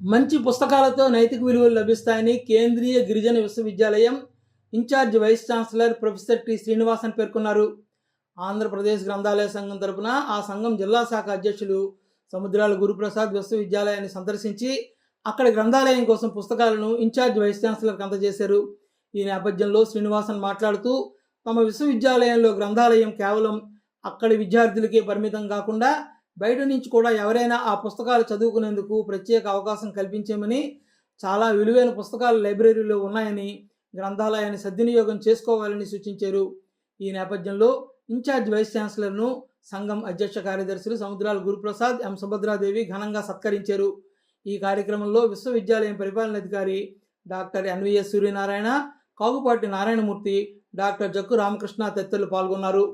మంచి పుస్తకాలతో నైతిక విలువలు లభిస్తాయని కేంద్రీయ గిరిజన విశ్వవిద్యాలయం in charge vice chancellor professor T Srinivasan పేర్కొన్నారు. ఆంధ్రప్రదేశ్ గ్రంథాలయ సంఘం తరపున ఆ సంఘం జిల్లా శాఖ అధ్యక్షులు సముద్రాల గురుప్రసాద్ విశ్వవిద్యాలయాన్ని సందర్శించి అక్కడ గ్రంథాలయం కోసం పుస్తకాలను ఇన్ఛార్జ్ వైస్ ఛాన్సలర్కి అందజేశారు. ఈ నేపథ్యంలో శ్రీనివాసన్ మాట్లాడుతూ తమ విశ్వవిద్యాలయంలో గ్రంథాలయం కేవలం అక్కడి విద్యార్థులకే పరిమితం కాకుండా బయట నుంచి కూడా ఎవరైనా ఆ పుస్తకాలు చదువుకునేందుకు ప్రత్యేక అవకాశం కల్పించామని చాలా విలువైన పుస్తకాలు లైబ్రరీలో ఉన్నాయని గ్రంథాలయాన్ని సద్వినియోగం చేసుకోవాలని సూచించారు. ఈ నేపథ్యంలో ఇన్ఛార్జ్ వైస్ ఛాన్సలర్ను సంఘం అధ్యక్ష కార్యదర్శులు సముద్రాల గురుప్రసాద్ ఎం సుభద్రాదేవి ఘనంగా సత్కరించారు. ఈ కార్యక్రమంలో విశ్వవిద్యాలయం పరిపాలనాధికారి doctor NVS Suryanarayana Kagupati Narayanamurthy doctor Jakku Ramakrishna తదితరులు పాల్గొన్నారు.